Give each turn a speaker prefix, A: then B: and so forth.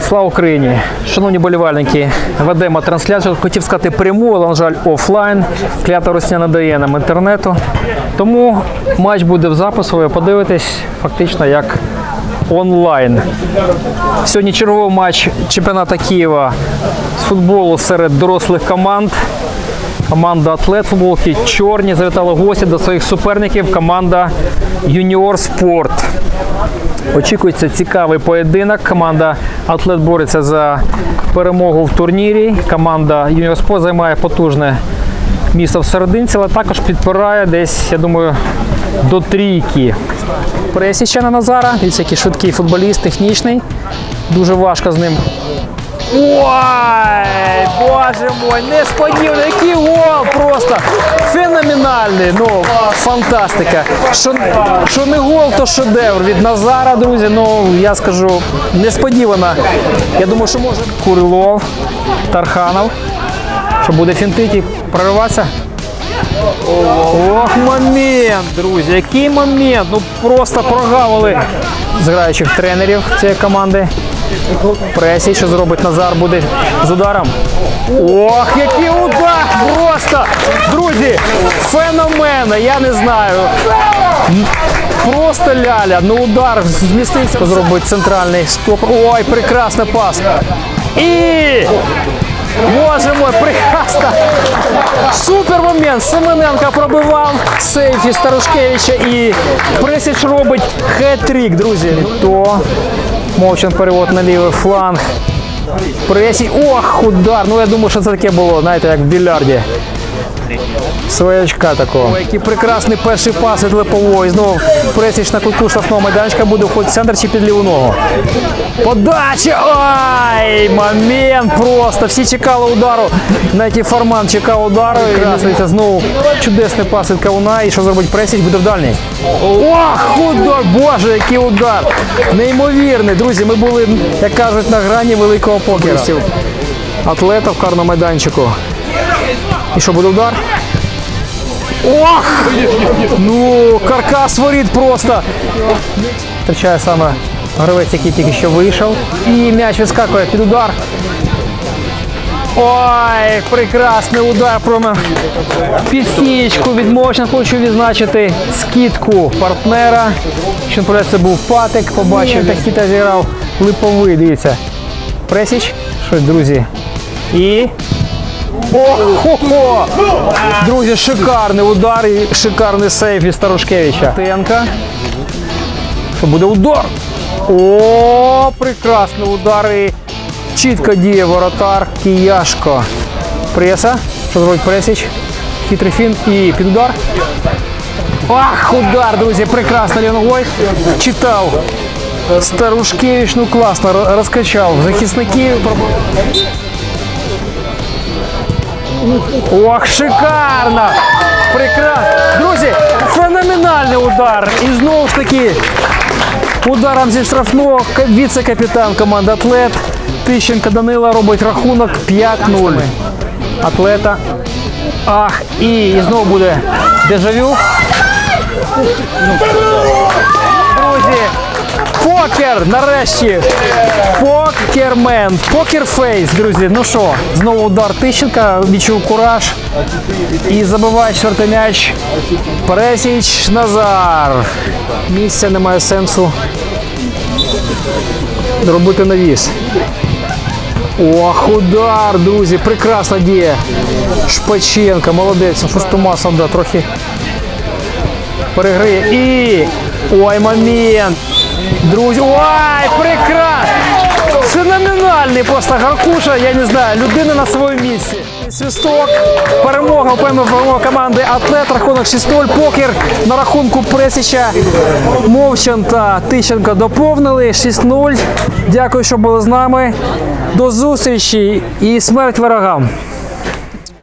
A: Слава Україні! Шановні болівальники, ведемо трансляцію. Хотів сказати пряму, але, на жаль, офлайн. Клята Росія не дає нам інтернету. Тому матч буде в запису, ви подивитесь фактично як онлайн. Сьогодні черговий матч чемпіонату Києва з футболу серед дорослих команд. Команда Атлет футболки чорні завітали гості до своїх суперників. Команда Юніор Спорт. Очікується цікавий поєдинок. Команда Атлет бореться за перемогу в турнірі. Команда Юніор займає потужне місце в серединці, але також підпирає десь, я думаю, до трійки. Пересічена Назара. Дивіться, який швидкий футболіст, технічний. Дуже важко з ним Ой, боже мой, несподівано, який гол просто феноменальний. Ну, фантастика. Що, що не гол, то шедевр від Назара, друзі. Ну, я скажу, несподівано. Я думаю, що може Курилов, Тарханов. Що буде фінтити, прориватися. Ох, момент, друзі, який момент. Ну просто прогавили з граючих тренерів цієї команди. Пресі, що зробить Назар, буде з ударом. Ох, який удар! Просто! Друзі, феномена, я не знаю. Просто ляля, ну удар змістився. Зробить центральний стоп. Ой, прекрасний пас. І Боже мой, прекрасно! Супер момент! Семененко пробивав сейфі Старушкевича і Пресіч робить хет-трік, друзі. То Мовчан перевод на лівий фланг. Пресі. Ох, удар! Ну я думаю, що це таке було, знаєте, як в більярді. Своячка такого. Який прекрасний перший пас від Липової. Знову Пресіч на кутку штрафного майданчика буде входити в центр чи під ліву ногу. Подача! Ай! Момент просто! Всі чекали удару. Навіть Форман чекав удару. І Красниця знову чудесний пас від Кауна. І що зробить Пресіч? Буде в дальній. Ох, удар! Боже, який удар! Неймовірний. Друзі, ми були, як кажуть, на грані великого покера. Атлета в карному майданчику. І що буде удар? Ох! Ну, каркас воріт просто. Втрачає саме гравець, який тільки що вийшов. І м'яч вискакує під удар. Ой, прекрасний удар прямо під стічку від. Хочу відзначити скидку партнера. Що це був патик. Побачив, як хіта зіграв липовий. Дивіться. Пресіч. Що, друзі? І Охо-хо! Друзі, шикарний удар і шикарний сейф від Старушкевича. Тенка. Що буде удар? О, прекрасний удар і чітко діє воротар Кияшко. Преса. Що зробить Пресіч? Хитрий фінт і під удар. Ах, удар, друзі, прекрасно лівногой. Читав. Старушкевич, ну класно, ро- розкачав захисників. Ох, шикарно! Прекрасно! Друзі, феноменальний удар. І знову ж таки ударом зі штрафного віце-капітан команди Атлет Тищенко Данила робить рахунок 5-0. Атлета. Ах, і, і знову буде дежавю. Друзі, покер нарешті. Покермен, покерфейс, друзі. Ну що, знову удар Тищенка, відчув кураж. І забиває четвертий м'яч. Пересіч Назар. Місця немає сенсу робити навіс. Ох, удар, друзі, прекрасна діє. Шпаченко, молодець. Ну, Що ж Томасов, да, трохи перегриє. І. Ой, момент. Друзі, ой, прекрасно! Феноменальний просто Гаркуша, я не знаю, людина на своєму місці. Свисток, перемога, впевнена перемога команди Атлет, рахунок 6-0, покер на рахунку Пресіча. Мовчан та Тищенко доповнили 6-0. Дякую, що були з нами. До зустрічі і смерть ворогам.